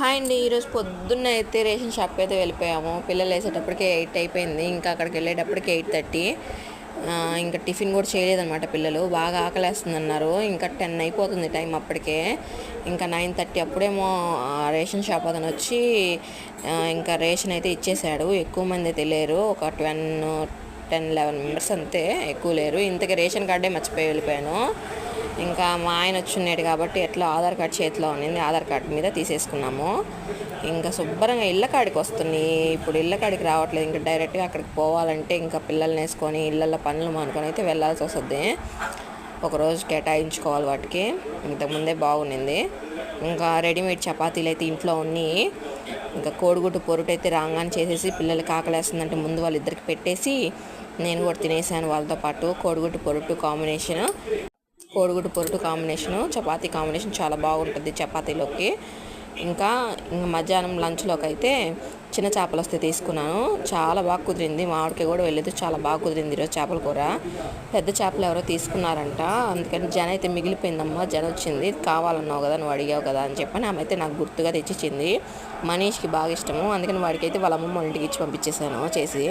Hi అండి. ఈరోజు పొద్దున్న అయితే రేషన్ షాప్కి అయితే వెళ్ళిపోయాము. పిల్లలు వేసేటప్పటికి ఎయిట్ అయిపోయింది. ఇంకా అక్కడికి వెళ్ళేటప్పటికి ఎయిట్ థర్టీ. ఇంకా టిఫిన్ కూడా చేయలేదన్నమాట పిల్లలు. బాగా ఆకలేస్తుందన్నారు. ఇంకా టెన్ అయిపోతుంది టైం అప్పటికే. ఇంకా నైన్ థర్టీ అప్పుడేమో రేషన్ షాప్ అతను వచ్చి ఇంకా రేషన్ అయితే ఇచ్చేసాడు ఎక్కువ మంది అయితే లేరు. ఒక ట్వెన్ టెన్ లెవెన్ మెంబర్స్ అంతే. ఎక్కువ లేరు. ఇంతకీ రేషన్ కార్డే మర్చిపోయి వెళ్ళిపోయాను. ఇంకా మా ఆయన వచ్చిన్నాడు కాబట్టి ఎట్లా ఆధార్ కార్డ్ చేతిలో ఉన్నింది ఆధార్ కార్డ్ మీద తీసేసుకున్నాము. ఇంకా శుభ్రంగా ఇళ్ళ కాడికి వస్తుంది. ఇప్పుడు ఇళ్ళ కాడికి రావట్లేదు. ఇంకా డైరెక్ట్గా అక్కడికి పోవాలంటే ఇంకా పిల్లల్ని వేసుకొని ఇళ్ళల్లో పనులు మానుకొని అయితే వెళ్ళాల్సి వస్తుంది. ఒకరోజు కేటాయించుకోవాలి వాటికి. ఇంతకుముందే బాగుండింది. ఇంకా రెడీమేడ్ చపాతీలు అయితే ఇంట్లో ఉన్నాయి ఇంకా కోడిగుడ్డు పొరుటు అయితే రాగానే చేసేసి పిల్లలకి ఆకలేస్తుందంటే ముందు వాళ్ళిద్దరికి పెట్టేసి నేను కూడా తినేసాను వాళ్ళతో పాటు కోడిగుడ్డు పొరుటు కాంబినేషన్. కోడిగుడ్డు పొరుటు కాంబినేషను చపాతీ కాంబినేషన్ చాలా బాగుంటుంది చపాతీలోకి. ఇంకా ఇంకా మధ్యాహ్నం లంచ్లోకి అయితే చిన్న చేపలు వస్తే తీసుకున్నాను. చాలా బాగా కుదిరింది. మామిడికి కూడా వెళ్ళేది చాలా బాగా కుదిరింది ఈరోజు చేపల కూర. పెద్ద చేపలు ఎవరో తీసుకున్నారంట. అందుకని జన అయితే మిగిలిపోయిందమ్మా జన వచ్చింది. కావాలన్నావు కదా నువ్వు అడిగావు కదా అని చెప్పని ఆమె అయితే నాకు గుర్తుగా తెచ్చిచ్చింది. మనీష్కి బాగా ఇష్టము. అందుకని వాడికి అయితే వాళ్ళ అమ్మమ్మ ఇంటికి ఇచ్చి పంపించేశాను చేసి.